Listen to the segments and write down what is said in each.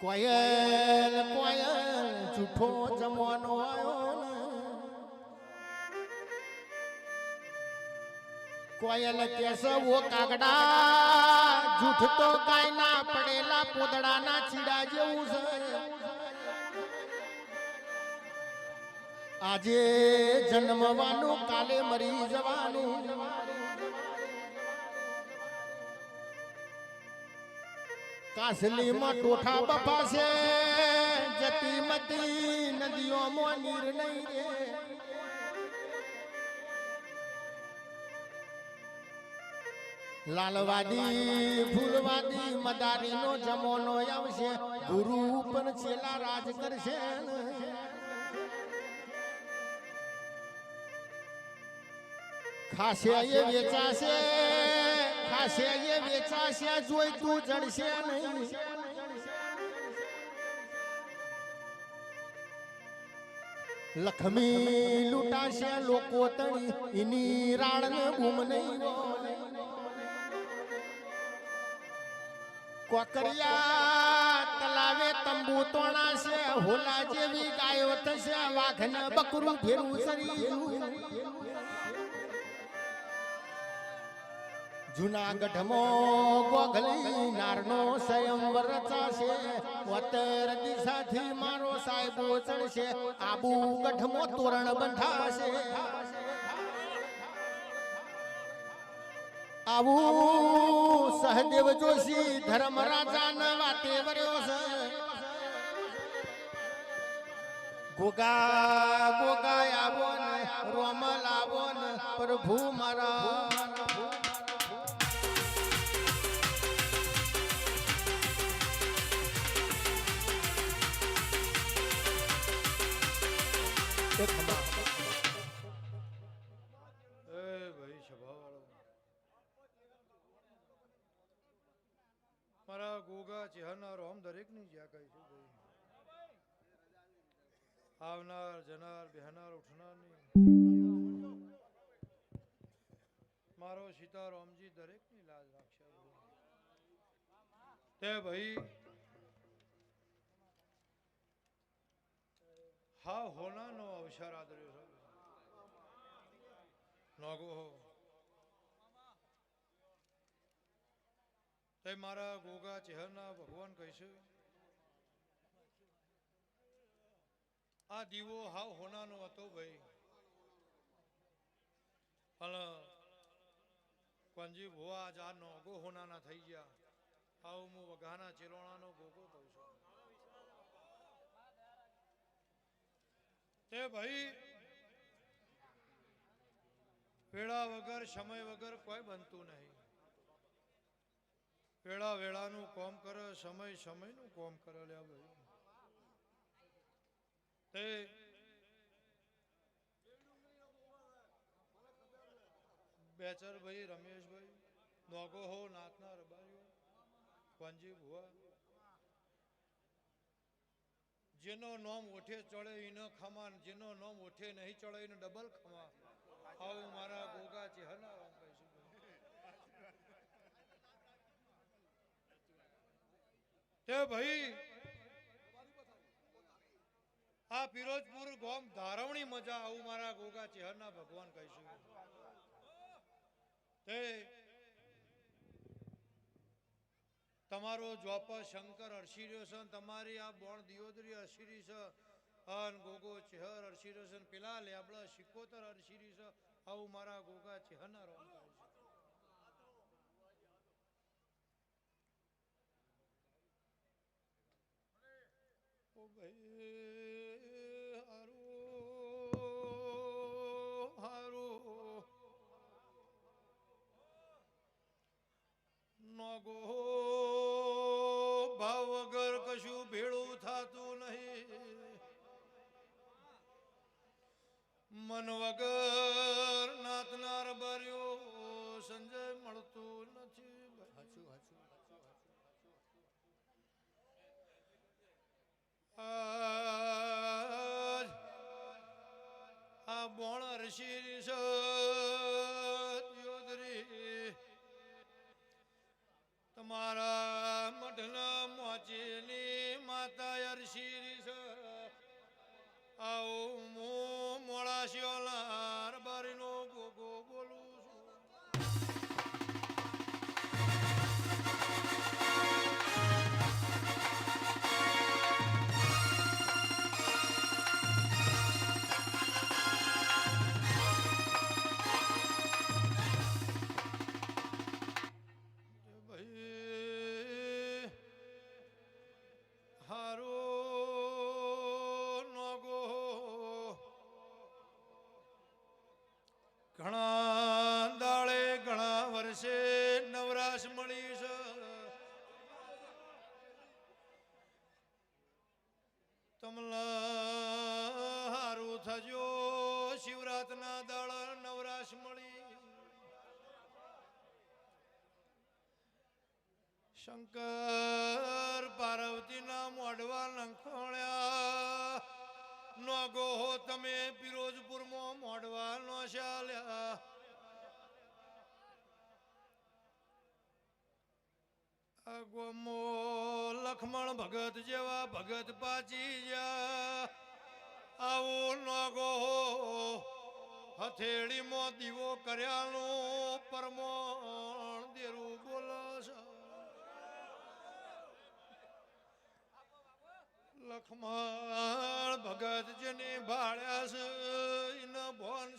કોયલ કોયલ જૂઠો જમવાનો આવ્યો ને. કોયલ કેસે વો કાગડા જૂઠ તો ગાયના પડેલા પોદડાના ચીડા જેવું છે. આજે જન્મવાનું કાલે મરી જવાનું. કાસલીમાં ટોઠા બફાશે, જતી મતી નદીઓમાં નીર નહીં રે લાલવાદી, ફૂલવાદી, મદારીનો જમોનો આવશે, ગુરુ પણ છેલ્લા રાજ કરશે. ખાશે એ વેચાશે ખાશે એ વેચાશે જોઈ તું જડશે નહીં લખમી લૂંટાશે લોકો તણી, એની રાળને ગુમ નહીં. કોકરિયા તલાવે તંબુ તોણાશે, હોલા જેવી ગાયો થશે વાઘને બકરું ફેરવું સરી જુનાગઢમાં ગોગલી નારનો સ્વયંવર રચાશે વતર દિશાથી મારો સાહેબો ચડશે આબુ ગઢમાં તોરણ બંધાશે. આવું સહદેવ જોશી ધર્મ ધર્મરાજા વાતે વર્યો છે. ગોગા ગોગા આવો ને, રોમ લાવો ને, પ્રભુ મારા. મારા ગોગા ચેહનાર આમ દરેકની જ્યાં કહી છું ભાઈ આવનાર, જનાર, બેહનાર, ઉઠનારની. મારો સીતારામજી દરેકની લાજ રાખશે. તે ભાઈ, હા હોનાનો અવસર આદર્યો છે. નાગો હો તે મારા ગોગા ચહેરના ભગવાન કહીશું. આ દીવો હાવ હોનાનો હતો ભાઈ. હલો કોંજી ભુવા આજ આ નોગો હોનાના થઈ ગયા. હાવ હું વઘાના ચિલોણાનો ગોગો કહું છું. તે ભાઈ, વેળા વગર, સમય વગર કોઈ બનતું નહીં. વેળા વેળાનું કોમ કરે, સમય સમયનું કોમ કરે લ્યા ભાઈ. તે બેચર ભાઈ, રમેશભાઈ, નોગો હો નાથના રબારીઓ, પંજી ભુવા. જેનો નોમ ઓઠે ચડે એને ખમા જેનો નોમ ઓઠે નહીં ચડે એને ડબલ ખમા આવું મારા ગોગા છે હના રામ કહીશું ભાઈ, આ ફિરોજપુર ગોમ ધારવણી મજા આવું મારા ગોગા ચેહરના ભગવાન કહીશું. તમારો જોપ શંકર અરસી છે તમારી આ બોણ દિયોદરી અરસી છે. અન ગોગો ચેહર અરસી છે પેલા લેબડા શિકોતર અરસી છે. આવું મારા ગોગા ચેહરના રોમ કરે હારું થજો, શિવરાતના દળ નવરાશ મળી. શંકર પાર્વતીના મોઢવા લંખોળ્યા. નોગો હો તમે ફિરોજપુરમાં મોઢવા નો ચાલ્યા. આ ગોમો લખમણ ભગત જેવા ભગત પાચી જા આવો નગો હથેળીમાં દીવો કર્યાનું પરમણ દેરું બોલાશ. લખમણ ભગત ભાળ્યા છે, એના ભોન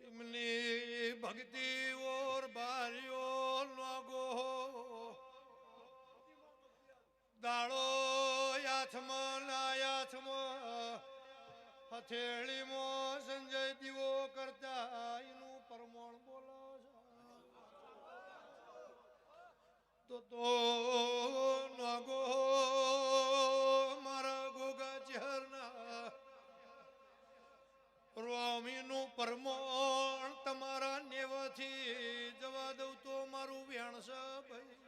એમની ભક્તિ ઓર બારીઓ નગો દાડો પરમોણ તમારા નેવાથી જવા દઉં તો મારું વ્યાણ ભાઈ.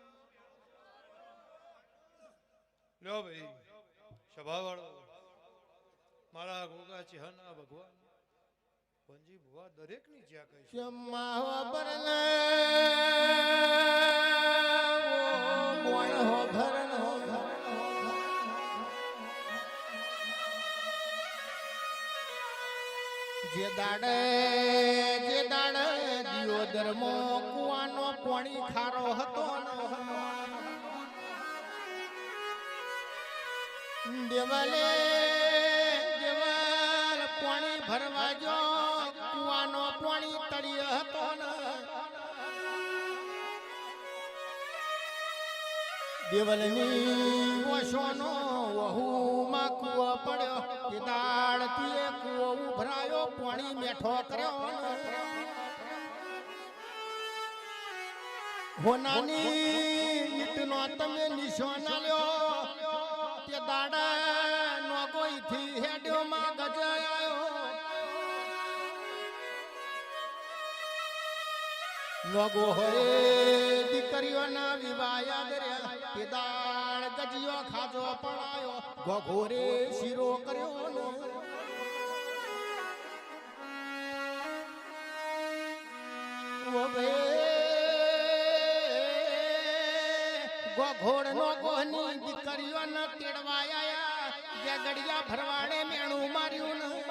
લ્યો ભાઈ. સભાવાળો. મારા ગોગા ચહેરના ભગવાન. પંજી ભુવા દરેકની જ્યાં કહીશ શમાવા બરલે મોણ હો ભરણ હો જે દાડે જે દાડે દિયોદર મો દેવાલે દેવલ પોણી ભરવા જો, કુવાનો પોણી તળિયો હતો ને. દેવલની ઓશોનો વહુમાં કુવો પડ્યો કે દાડથી એ કુવો ઉભરાયો, પોણી મેઠો કર્યો હોનાની ઈટનો તમે નિશાન લ્યો. લોગો હોય દીકરીઓના વિવાયા દર્યા, તે ગજિયો ખાજો પડાયો ગોઘોરે શીરો કર્યો ગોઘોડ નો ગોહની દીકરીઓના તેડવાયા જે ગડિયા ભરવાડે મેણું માર્યું ને.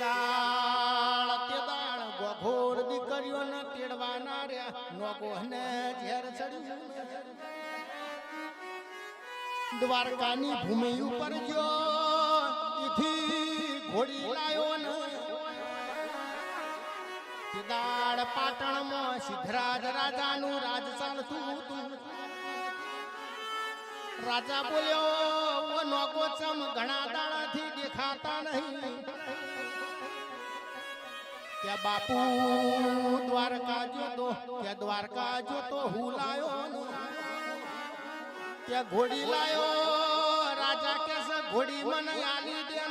દાળ તે દાળ ગોઘોર દીકરીઓને તેડવાના રહ્યા. નો ગોહને ઝેર ચડ્યું. દ્વારકાની ભૂમિ ઉપર જો ઇથી ઘોડી લાયો ને. તે દાળ પાટણમાં સિદ્ધરાજ રાજાનું રાજ ચાલતું હતું. રાજા બોલ્યો નોકો ચમ ઘણા દાડાથી દેખાતા નહીં. કે બાપુ દ્વારકા જોતો, કે દ્વારકા જોતો હું લાયો કે ઘોડી લાયો રાજા કે ઘોડી મને આલી દે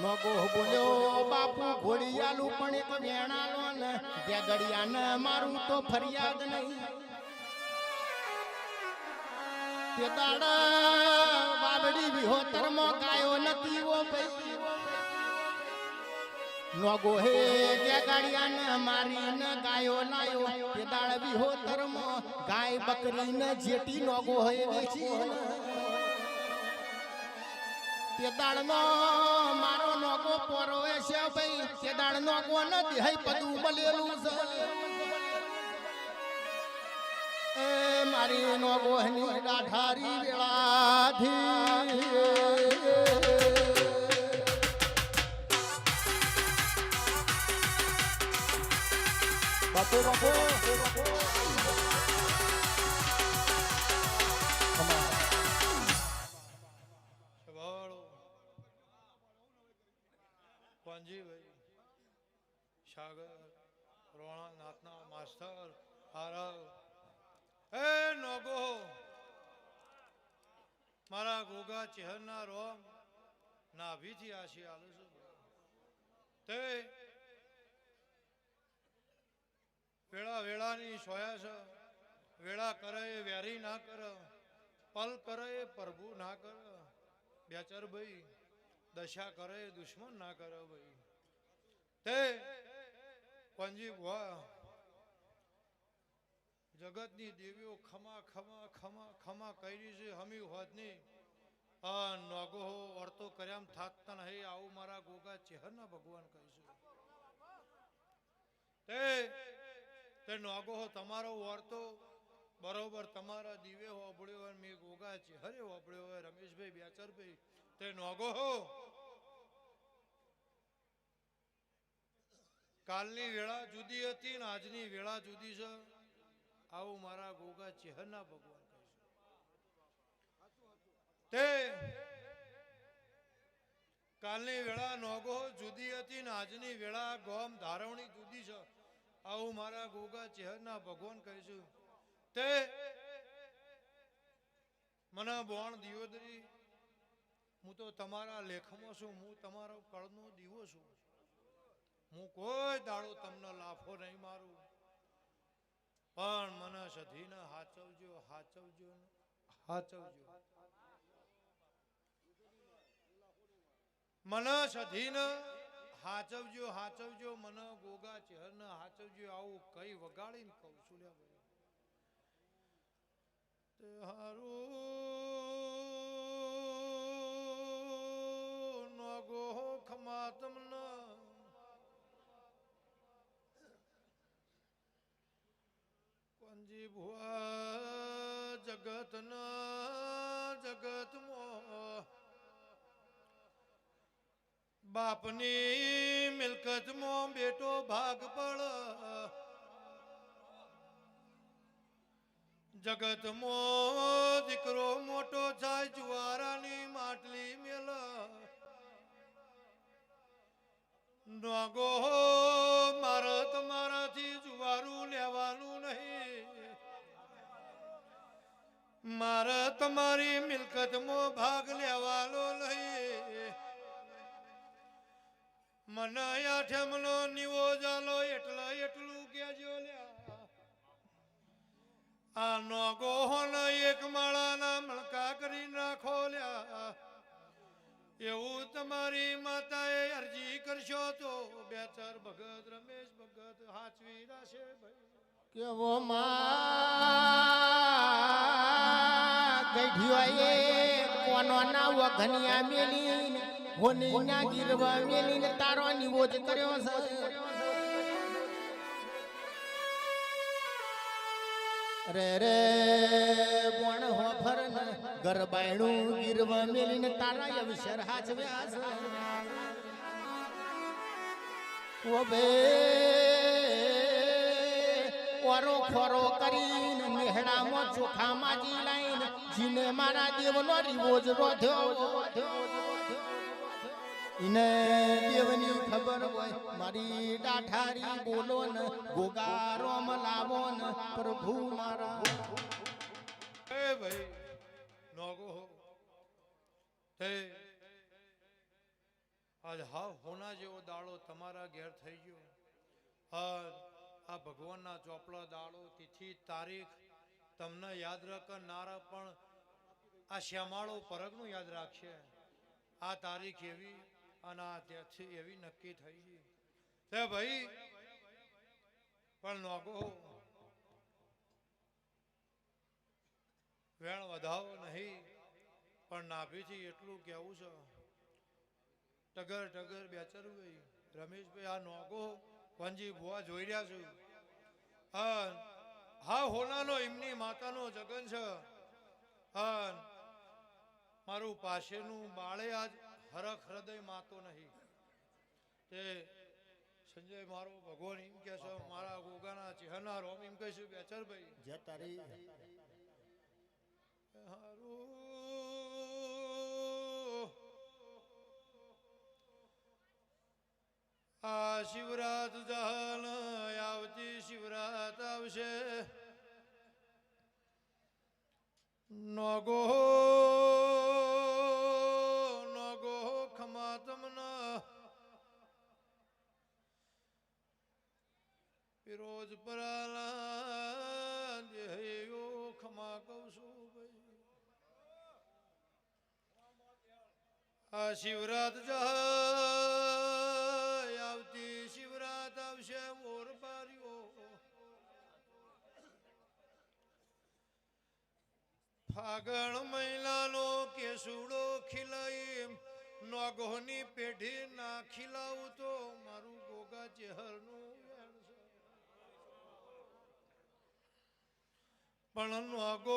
નગો બોલ્યો, બાપુ, ઘોડી આલું પણ એક વેણાલો ને જે ગડિયાને મારું તો ફરિયાદ નહીં. તે દાડા બાબડી વિહોતરમાં ગાયો નથી ઓ ભાઈ. નોગો હે તે ગાડિયાને મારીને ગાયો લાયો. કે દાળ વિહો તરમ ગાય બકરીને જેટી નોગો હે વેચી તે દાળનો મારો નોગો પોરોવે છે ભાઈ. તે દાળ ન દેહાઈ પદું મારી નોગો હની ડાઢારી વેળાધી પંજીભાઈ સાગર રોણા નાથના માસ્તર આરવ એ નોગો મારા ગોગા ચહેરના રોમ નાભીથી આશી આલું છું. તે વેળા વેળાની સોયા છે. વેળા કરે વેરી ના કર. પલ કરે પ્રભુ ના કર. બેચર ભાઈ, દશા કરે દુશ્મન ના કર ભાઈ. તે પંજી ભુવા, જગતની દેવીઓ ખમા ખમા ખમા ખમા કરી છે. હમી હોતની આ નોગો વર્તો કર્યામ થાતતા નહીં. આવું મારા ગોગા ચેહરના ભગવાન કહીશું તે તે નોગો તમારો વર્તો બરોબર તમારા દીવે હોબળ્યો હોય મેં ગોગા ચેહરે હોબળ્યો હોય, રમેશભાઈ બેચરભાઈ તે નોગો હો. કાલની વેળા જુદી હતી ને આજની વેળા જુદી છે. આવું મારા ગોગા ચેહરના ભગવાન કહીશું તે કાલની વેળા નોગો જુદી હતી ને આજની વેળા ગોમ ધારવણી જુદી છે. આવું મારા ગોગા ચહેરના ભગવાન કહીશું. તે મને બોણ દિયોદરી હું તો તમારા લેખમાં છું, હું તમારો કળનો દીવો છું. હું કોઈ દાડો તમને લાફો નહીં મારું. પણ મને સધીને હાચવજો હાચવજો હાચવજો. મને સધીને હાચવજો હાચવજો, મને ગોગા ચહેરને હાચવજો, આવું કઈ વગાડીને કહું છું હારું નગો ખમા તમને. કોંજી જગતમાં. બાપની મિલકતમાં બેટો ભાગ પડ જગતમાં દીકરો મોટો જાય જુવારાની માટલી મેલ. નોગો મારે તમારાથી જુવારું લેવાનું નહીં. મારે તમારી મિલકતમાં ભાગ લેવાનો નહીં. મને આઠમનો નિવો જાલો એટલે એટલું કેજો લ્યા. આ નોગો હોન એક માળાના મણકા કરી નાખો લ્યા. એવું તમારી માતાએ અરજી કરશો તો બે ચાર ભગત, રમેશ ભગત હાચવી રાશે ભાઈ. કેવો માં ગઢિયો એ કોનો ના વઘનિયા મેલીને હોની ના ગીરવા મેલીને તારો નિવોજ કર્યો છે. રે રે, બોણ હોફર ને ગરબાયણું ગીરવા મેલીને તારા અવસર હાચવ્યા છે. ઓ બે, ઓરો ખોરો કરીને મેહડામાં ચોખા માજી લાઈન જીને મારા દેવનો રિવોજ રોધ્યો. ઇને દેવની ખબર હોય, મારી ડાઠારી બોલો ને ગોગારો લાવો ને પ્રભુ મારા. એ ભાઈ, નોગો તે, આજ હા હોના જેવો દાડો તમારા ઘેર થઈ ગયો. હા આ ભગવાનના ચોપડા દાડો, તિથિ, તારીખ, તમને યાદ રાખનારા પણ આ શ્યામાળો પરગનું યાદ રાખશે. આ તારીખ એવી અને છે એવી નક્કી થઈ ગઈ તે ભાઈ, પણ નોગો, વેણ વધાવો નહીં, પણ નાભીથી એટલું કેવું છે. ટગર ટગર બેચરું ગઈ. રમેશભાઈ, આ નોગો વનજી ભુવા જોઈ રહ્યા છું. હા હા, હોનાનો, એમની માતાનો જગન છે. હા, મારું પાસેનું બાળે આજ હરખ હૃદય માતો નહીં. તે સંજય મારો ભગવાન એમ કે છે મારા ગોગાના ચહેના રોમ. એમ કહીશું બેચરભાઈ જે તારી. આ શિવરાત જહાન આવતી શિવરાત આવશે. નગો ફિરોજ પરાલા ખમા કહું ભાઈ. આ શિવરાત જાય, આવતી શિવરાત આવશે મોર બારીઓ ફાગણ મહિલાનો કેસુડો ખીલાઈ, નોગોની પેઢી ના ખીલાવું તો મારું ગોગા ચેહરનું વેણ છે. પણ નોગો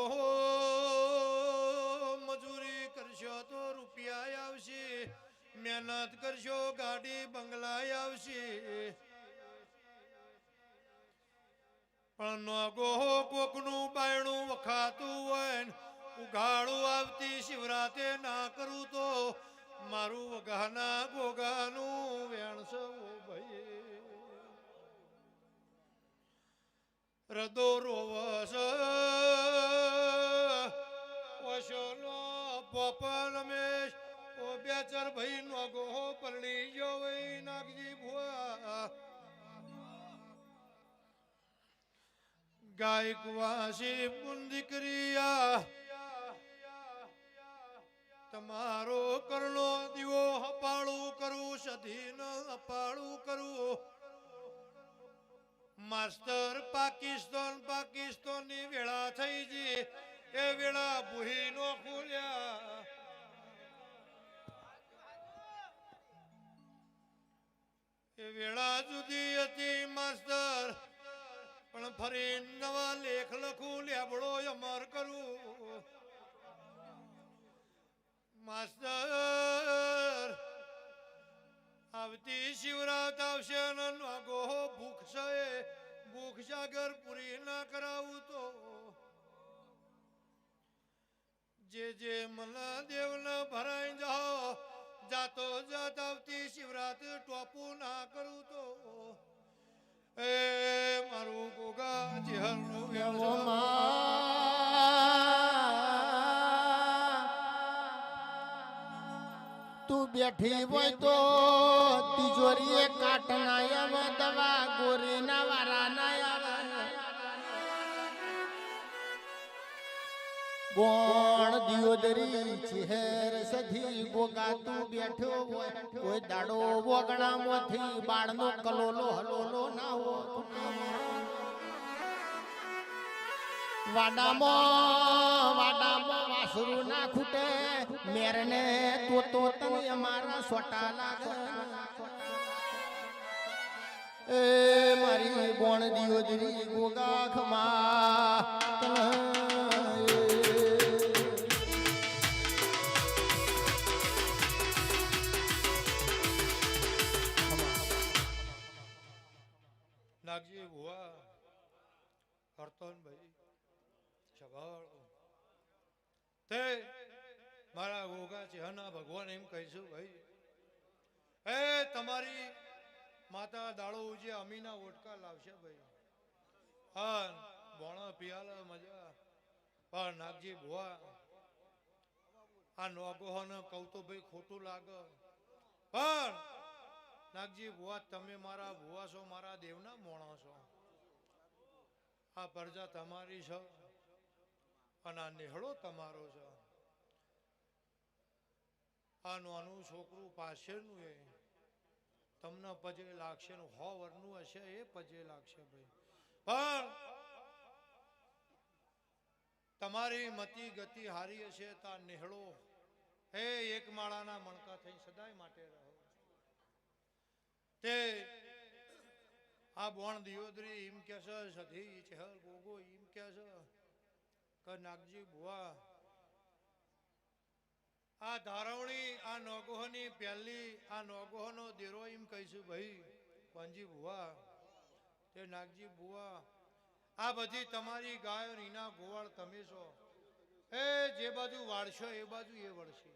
મજૂરી કરશો તો રૂપિયા આવશે. મહેનત કરશો ગાડી બંગલા આવશે. પણ નોગો કોકનું બાયણું વખાતું હોય ઉઘાડું આવતી શિવરાતે ના કરું તો મારું વઘાના ગોગાનું વેણસવું ભાઈ રદો રોવસ ઓશોનો પોપન મેશ, ઓ બેચર ભાઈ નો ગો પરણી ગયો વઈ નાગજી ભુવા. ગાયક વાસી બુંદીકરિયા તમારો કરણો દીવો હપાળું કરું, સધીન હપાળું કરું. માસ્તર પાકિસ્તાન, પાકિસ્તાનની વેળા થઈ ગઈ. એ વેળા ભૂહી નો ખુલ્યા. એ વેળા જુદી હતી માસ્તર. પણ ફરી નવા લેખ લખું, લેબડો અમર કરું. માસ્તર આવતી શિવરાત આવશે નાગો ભૂખ છે. ભૂખ સાગર પૂરી ના કરાવું તો. જે જે મના દેવના ભરાઈ જાઓ જાતો જાત આવતી શિવરાત ટોપું ના કરું તો. એ મારું ગોગા ચેહરનું વ્યવસાય બેઠી હોય તો તિજોરીએ કાટ ના આવે દવા ગોરી ના વારા ના આવે ગોણ દિયોદરી ચહેર સધી ગોગા તું બેઠો હોય. કોઈ દાડો વગણામાંથી બાળનો કલોલો હલોલો ના હોય વાડામાં વાડામાં વાસરું ના ખૂટે મેરને તો તો તને અમારા સોટા લાગ. એ મારી બોણ દિયોદરી ગોગા ખમા નાગજી, ભુવા કરતોન ભાઈ સભાળ તે મારા ગોગા છે, હના ભગવાન એમ કહીશું ભાઈ. એ તમારી માતા દાડો ઉજે અમીના ઓટકા લાવશે ભાઈ. હા, ભોણા પિયાલા મજા. પણ નાગજી ભુવા. આ નોગોહને કહું તો ભાઈ ખોટું લાગે. પણ નાગજી ભુવા, તમે મારા ભુવા છો, મારા દેવના મોણા છો. આ પ્રજા તમારી છો અને આ નેહળો તમારો છે. આ નાનું છોકરું પાછળનું એ. તમને પજે લાગશે ને હો વરનું હશે, એ પજે લાગશે ભાઈ. પણ તમારી મતિ ગતિ હારી હશે તા નેહળો હે એક માળાના મણકા થઈ સદાય માટે રહો. તે આ બોણ દિયોદરી એમ કે છે સધી ચહેલ ગોગો એમ કે છે નાગજી બુઆ આ ધારવણી, આ નોગોહની પહેલી આ નોગોહનો દેરો એમ કહીશું ભાઈ. પંજી ભુવા, તે નાગજી ભુવા. આ બધી તમારી ગાયો નીના ગોવાળ, તમે છો. એ જે બાજુ વાળશો, એ બાજુ એ વળશે.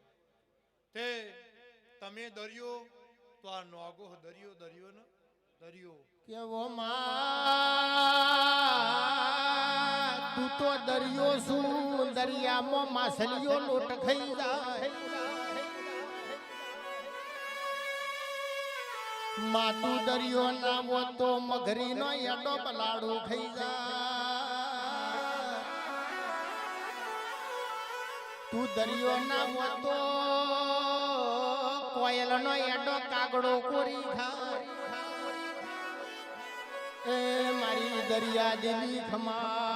તે તમે દરિયો, તો આ નોગોહ દરિયો દરિયો ને દરિયો. કેવો માં તું દરિયો શું? દરિયામાં માછલીઓ લોટ ખાઈ જાય. માતુ દરિયો ના હો તો મઘરીનો એડો પલાડો ખાઈ જાય. તું દરિયો ના હો તો કોયલ નો એડો કાગડો કોરી ખા એ મારી દરિયા દેવી ખમા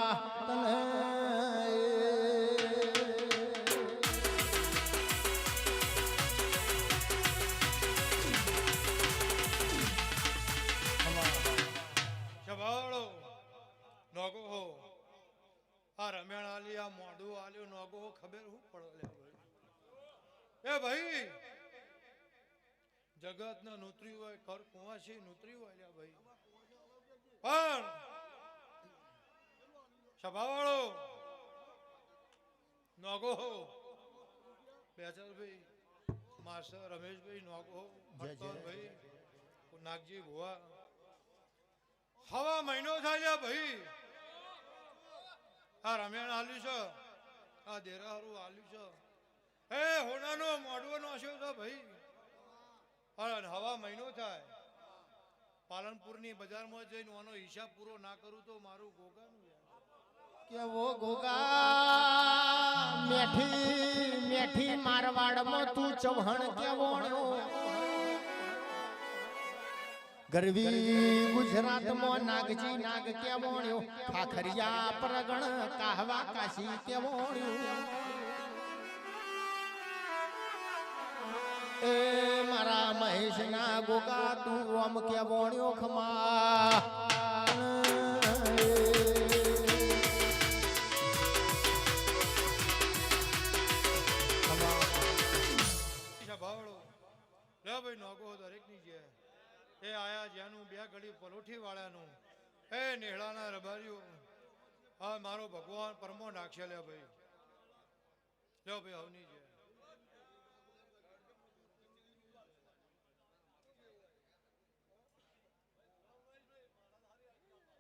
નોગો આ રમેણ આલી આ મોઢું આલ્યું નોગો ખબર એ ભાઈ જગત ને નૂતરી હોય કર કુંવાસી નૂતરી હોય ભાઈ. પણ સભાવાળો નોગો હો. બેચરભાઈ માસ્ટર રમેશભાઈ નોગો. ભાઈ નાગજી ભુવા. હવા મહિનો થાય ભાઈ. આ રમેણ આલ્યું છે. આ દેરાહારું આલ્યું છે. એ હોનાનો મોઢવો નાશ્યો છે ભાઈ. અને હવા મહિનો થાય. પાલનપુરની બજારમાં જઈને આનો હિસાબ પૂરો ના કરું તો મારું ગોગાનું. કેવો ગોગા મેઠી મેઠી મારવાડમાં તું ચૌહાણ કેવો ગરવી ગુજરાતમાં નાગજી નાગ કેવોણ્યો ખાખરિયા પ્રગણ કાહવા કાશી કેવોણ્યો એ મારા મહેશના ગોગા તું ઓમ કેવોણ્યો ખમા? ભાઈ નોગો દરેકની છે એ આયા જ્યાંનું બે ઘડી પલોઠી વાળાનું. એ નેહળાના રબારીઓ હા મારો ભગવાન પરમો નાખશે લે ભાઈ. લે ભાઈ, હવની છે